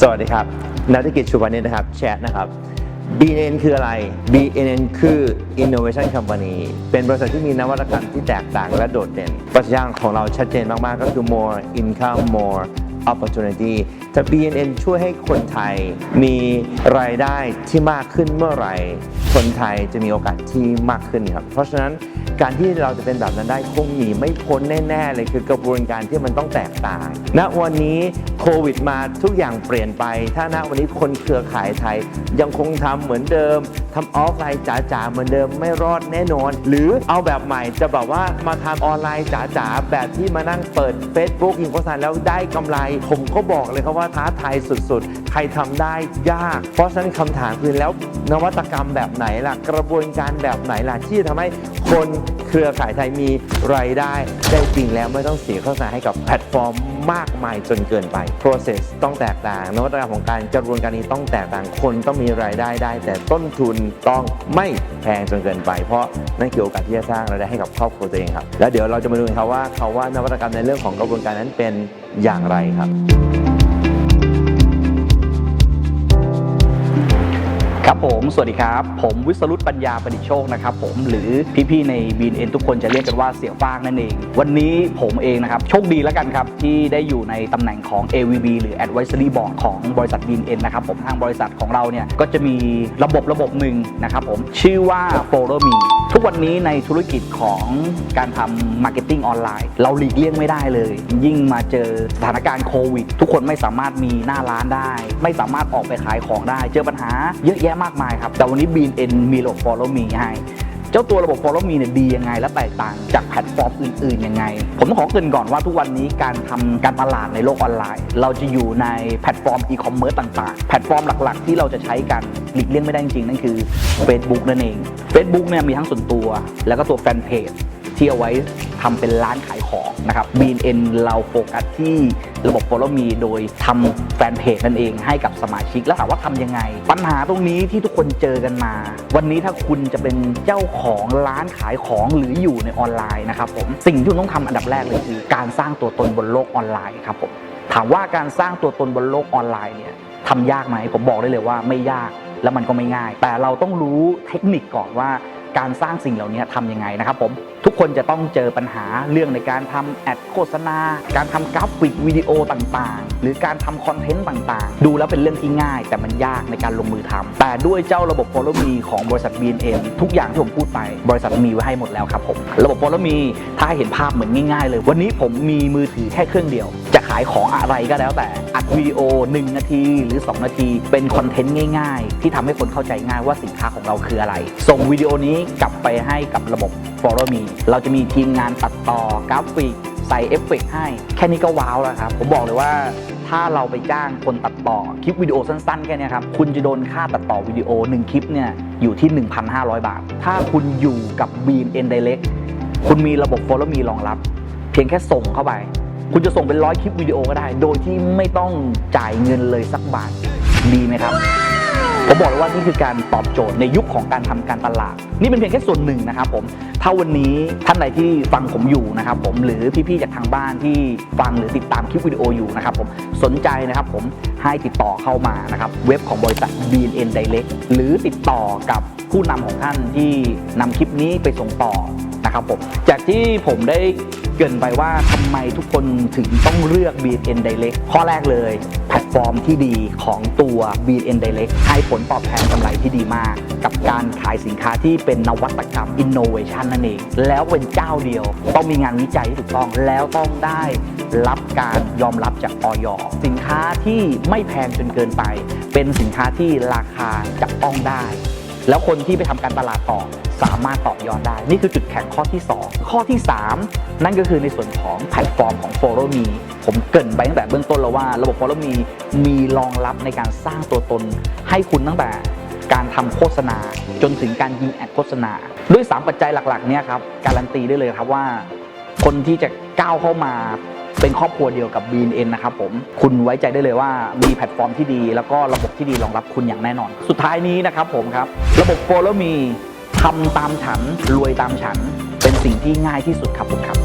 สวัสดีครับนักธุรกิจชูวันนี้นะครับแชทนะครับ BNN คืออะไร BNN คือ Innovation Company เป็นบริษัทที่มีนวัตกรรมที่แตกต่างและโดดเด่นปรัชญาของเราชัดเจนมาก ๆ ก็คือ more income more opportunity แต่ BNN ช่วยให้คนไทยมีรายได้ที่มากขึ้นเมื่อไหร่ คนไทยจะมีโอกาสที่มากขึ้นครับ เพราะฉะนั้นการที่เราจะเป็นแบบนั้นได้คงหนีไม่พ้นแน่ ๆ เลยคือกระบวนการที่มันต้องแตกต่างณวันนี้โควิดมาทุกอย่างเปลี่ยนไป ถ้าณวันนี้คนเครือข่ายไทย ยังคงทำเหมือนเดิมทำออฟไลน์จ๋าๆเหมือนเดิมไม่รอดแน่นอน หรือเอาแบบใหม่จะแบบว่ามาทำออนไลน์จ๋าๆแบบที่มานั่งเปิด Facebook ยิงโฆษณาแล้วได้กำไรผมก็บอกเลยครับว่าท้าทายสุดๆ ครทำได้ยาก เพราะฉะนั้นคำถามคือแล้วนวัตกรรมแบบไหนล่ะ กระบวนการแบบไหนล่ะ ที่จะทำให้คนเครือข่ายไทยมีรายได้ได้จริงแล้วไม่ต้องเสียโฆษณาให้กับแพลตฟอร์มมากมายจนเกินไป process ต้องแตกต่าง นวัตกรรมของการกระบวนการนี้ต้องแตกต่าง คนต้องมีรายได้ได้ แต่ต้นทุนต้องไม่แพงจนเกินไป เพราะนั่นคือโอกาสที่จะสร้างรายได้ให้กับครอบครัวตัวเองครับ แล้วเดี๋ยวเราจะมาดูกันครับว่าเขาว่านวัตกรรมในเรื่องของกระบวนการนั้นเป็นอย่างไรครับ ครับผม สวัสดีครับ ผมวิสรุตปัญญาประดิษโชคนะครับผม หรือพี่ๆใน BNN ทุกคนจะเรียกกันว่าเสี่ยวฟางนั่นเอง วันนี้ผมเองนะครับ โชคดีแล้วกันครับ ที่ได้อยู่ในตำแหน่งของ AVB หรือ Advisory Board ของบริษัท BNN นนะครับผม ทางบริษัทของเราเนี่ยก็จะมีระบบระบบหนึ่งนะครับผม ชื่อว่า Follow Me ทุกวันนี้ในธุรกิจของการทำ Marketing ออนไลน์ เราหลีกเลี่ยงไม่ได้เลย ยิ่งมาเจอสถานการณ์โควิด ทุกคนไม่สามารถมีหน้าร้านได้ ไม่สามารถออกไปขายของได้ เจอปัญหาเยอะแยะมากมายครับ แต่วันนี้ BNN มีระบบ Follow Me ให้ เจ้าตัวระบบ Follow Me เนี่ยดียังไง และแตกต่างจากแพลตฟอร์มอื่นๆยังไง ผมต้องขอเกรินก่อนว่าทุกวันนี้การทำการตลาดในโลกออนไลน์ เราจะอยู่ในแพลตฟอร์มอีคอมเมิร์ซต่างๆ แพลตฟอร์มหลักๆ ที่เราจะใช้กันหลีกเลี่ยงไม่ได้จริงๆนั่นคือ Facebook นั่นเอง Facebook เนี่ยมีทั้งส่วนตัว แล้วก็ตัวแฟนเพจที่เอาไว้ ทำเป็นร้านขายของนะครับ BNN เราโฟกัสที่ระบบ Follow Me โดยทำแฟนเพจนั่นเองให้กับสมาชิก แล้วถามว่าทำยังไง ปัญหาตรงนี้ที่ทุกคนเจอกันมา วันนี้ถ้าคุณจะเป็นเจ้าของร้านขายของหรืออยู่ในออนไลน์นะครับผมสิ่งที่คุณต้องทำอันดับแรกเลยคือ การสร้างตัวตนบนโลกออนไลน์ครับผมถามว่าการสร้างตัวตนบนโลกออนไลน์เนี่ยทำยากไหมผมบอกได้เลยว่าไม่ยากแล้วมันก็ไม่ง่าย แต่เราต้องรู้เทคนิคก่อนว่า การสร้างสิ่งเหล่านี้ทำยังไงนะครับผมทุกคนจะต้องเจอปัญหาเรื่องในการทำแอดโฆษณา การทำกราฟิกวิดีโอต่างๆ หรือการทำคอนเทนต์ต่างๆ ดูแล้วเป็นเรื่องที่ง่าย แต่มันยากในการลงมือทำแต่ด้วยเจ้าระบบ Follow Me ของบริษัท BNM ทุกอย่างที่ผมพูดไป บริษัทมีไว้ให้หมดแล้วครับผมระบบ Follow Me ถ้าเห็นภาพเหมือนง่าย ๆ เลย วันนี้ผมมีมือถือแค่เครื่องเดียวจะายของอะไรก็แล้วแต่อัดวิดีโอ 1 นาทีหรือ 2 นาที เป็นคอนเทนต์ง่าย ๆ ที่ทำให้คนเข้าใจง่ายว่าสินค้าของเราคืออะไร ส่งวิดีโอนี้กลับไปให้กับระบบ Follow Me เราจะมีทีมงานตัดต่อกราฟิกใส่เอฟเฟกต์ให้ แค่นี้ก็ว้าวแล้วครับ ผมบอกเลยว่าถ้าเราไปจ้างคนตัดต่อคลิปวิดีโอสั้นๆ แค่นี้ครับ คุณจะโดนค่าตัดต่อวิดีโอ 1 คลิปเนี่ยอยู่ที่ 1,500 บาท ถ้าคุณอยู่กับ Beam N Direct คุณมีระบบ Follow Me รองรับ เพียงแค่ส่งเข้าไป คุณจะส่งเป็นร้อยคลิปวิดีโอก็ได้ โดยที่ไม่ต้องจ่ายเงินเลยสักบาทดีไหมครับผมบอกเลยว่านี่คือการตอบโจทย์ในยุคของการทำการตลาด นี่เป็นเพียงแค่ส่วนหนึ่งนะครับผมถ้าวันนี้ท่านใดที่ฟังผมอยู่นะครับผมหรือพี่ๆจากทางบ้านที่ฟังหรือติดตามคลิปวิดีโออยู่นะครับผมสนใจนะครับผมให้ติดต่อเข้ามานะครับเว็บของบริษัท BNN Direct หรือติดต่อกับผู้นำของท่านที่นำคลิปนี้ไปส่งต่อ นะครับผมจากที่ผมได้เกรินไปว่าทำไมทุกคนถึงต้องเลือก BN Direct ข้อแรกเลย แพลตฟอร์มที่ดีของตัว BN Direct ให้ผลตอบแทนกำไรที่ดีมาก กับการขายสินค้าที่เป็นนวัตกรรม innovation นั่นเอง แล้วเป็นเจ้าเดียว ต้องมีงานวิจัยที่ถูกต้องแล้วต้องได้รับการยอมรับจากออยสินค้าที่ไม่แพงจนเกินไป เป็นสินค้าที่ราคาจับต้องได้ แล้วคนที่ไปทำการตลาดต่อสามารถต่อยอดได้ นี่คือจุดแข็งข้อที่ 2 ข้อที่ 3 นั่นก็คือในส่วนของแพลตฟอร์มของ Follow Me ผมเกินไปตั้งแต่เบื้องต้นแล้วว่า ระบบ Follow Me มีรองรับในการสร้างตัวตน ให้คุณตั้งแต่การทำโฆษณา จนถึงการยิงแอดโฆษณา ด้วย 3 ปัจจัยหลักๆเนี่ยครับการันตีได้เลยครับว่า คนที่จะก้าวเข้ามา เป็นครอบครัวเดียวกับ BNN นะครับผม คุณไว้ใจได้เลยว่ามีแพลตฟอร์มที่ดี แล้วก็ระบบที่ดีรองรับคุณอย่างแน่นอน สุดท้ายนี้นะครับผมครับ ระบบ Follow Me ทำตามฉันรวยตามฉัน เป็นสิ่งที่ง่ายที่สุดครับผมครับ